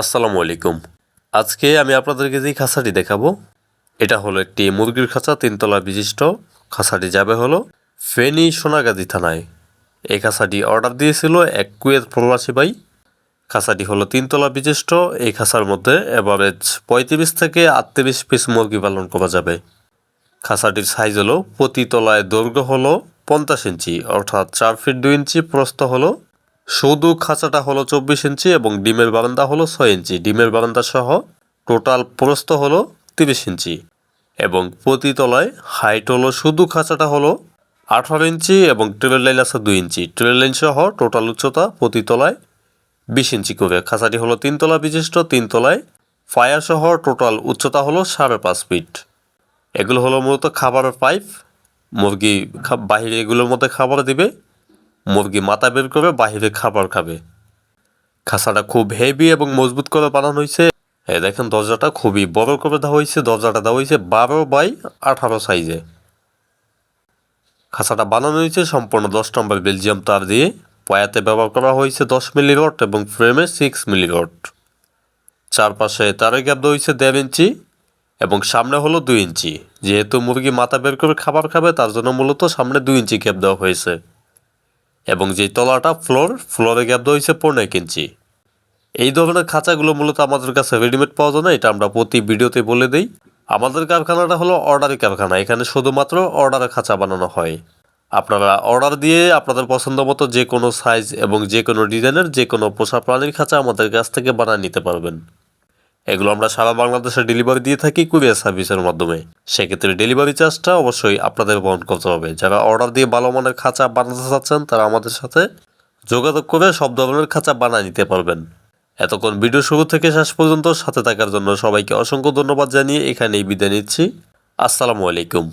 আসসালামু আলাইকুম। আজকে আমি আপনাদেরকে যে খাঁচাটি দেখাবো, এটা হলো একটি মুরগির খাঁচা, তিনতলা বিশিষ্ট। খাঁচাটি যাবে হলো ফেনী সোনাগাজী থানায়। এই খাঁচাটি অর্ডার দিয়েছিল এক কুয়েত প্রবাসী ভাই। খাঁচাটি হলো তিনতলা বিশিষ্ট। এই খাঁচার মধ্যে অ্যাভারেজ পঁয়ত্রিশ থেকে আটত্রিশ পিস মুরগি পালন করা যাবে। খাঁচাটির সাইজ হলো প্রতি তলায় দৈর্ঘ্য হলো পঞ্চাশ ইঞ্চি, অর্থাৎ চার ফিট দুই ইঞ্চি, প্রস্থ হলো শুধু খাঁচাটা হলো চব্বিশ ইঞ্চি এবং ডিমের বারান্দা হলো ছয় ইঞ্চি। ডিমের বারান্দা সহ টোটাল প্রস্থ হলো তিরিশ ইঞ্চি এবং প্রতি তলায় হাইট হলো শুধু খাঁচাটা হলো আঠারো ইঞ্চি এবং ট্রেল লাইন আছে দুই ইঞ্চি। ট্রেল লাইন সহ টোটাল উচ্চতা প্রতি তলায় বিশ ইঞ্চি করে। খাঁচাটি হলো তিনতলা বিশিষ্ট, তিনতলায় ফায়ার সহ টোটাল উচ্চতা হলো সাড়ে পাঁচ ফিট। এগুলো হলো মূলত খাবারের পাইপ। মুরগি বাহিরে এগুলোর মধ্যে খাবার দিবে। মুরগি মাথা বের করে বাহিরে খাবার খাবে। খাঁচাটা খুব হেভি এবং মজবুত করে বানানো হয়েছে। এই দেখেন, দরজাটা খুবই বড় করে দেওয়া হয়েছে। দরজাটা দেওয়া হয়েছে বারো বাই আঠারো সাইজে খাঁচাটা বানানো হয়েছে সম্পূর্ণ দশ নম্বর বেলজিয়াম তার দিয়ে। পায়াতে ব্যবহার করা হয়েছে দশ মিলি রড এবং ফ্রেমে সিক্স মিলি রড। চারপাশে তারের গ্যাপ দেওয়া হয়েছে দেড় ইঞ্চি এবং সামনে হলো দুই ইঞ্চি। যেহেতু মুরগি মাথা বের করে খাবার খাবে, তার জন্য মূলত সামনে দুই ইঞ্চি গ্যাপ দেওয়া হয়েছে। এবং যে তলাটা ফ্লোর ফ্লোরে গ্যাপ দেওয়া হয়েছে পনেরো এক ইঞ্চি এই ধরনের খাঁচাগুলো মূলত আমাদের কাছে রেডিমেড পাওয়া যায় না, এটা আমরা প্রতি ভিডিওতে বলে দিই। আমাদের কারখানাটা হলো অর্ডারি কারখানা, এখানে শুধুমাত্র অর্ডারে খাঁচা বানানো হয়। আপনারা অর্ডার দিয়ে আপনাদের পছন্দ মতো যে কোনো সাইজ এবং যে কোনো ডিজাইনের যে কোনো পোষা প্রাণীর খাঁচা আমাদের কাছ থেকে বানিয়ে নিতে পারবেন। এগুলো আমরা সারা বাংলাদেশে ডেলিভারি দিয়ে থাকি কুরিয়ার সার্ভিসের মাধ্যমে। সেক্ষেত্রে ডেলিভারি চার্জটা অবশ্যই আপনাদের বহন করতে হবে। যারা অর্ডার দিয়ে ভালো মানের খাঁচা বানাতে চাচ্ছেন, তারা আমাদের সাথে যোগাযোগ করে সব ধরনের খাঁচা বানিয়ে নিতে পারবেন। এতক্ষণ ভিডিও শুরু থেকে শেষ পর্যন্ত সাথে থাকার জন্য সবাইকে অসংখ্য ধন্যবাদ জানিয়ে এখানেই বিদায় নিচ্ছি। আসসালামু আলাইকুম।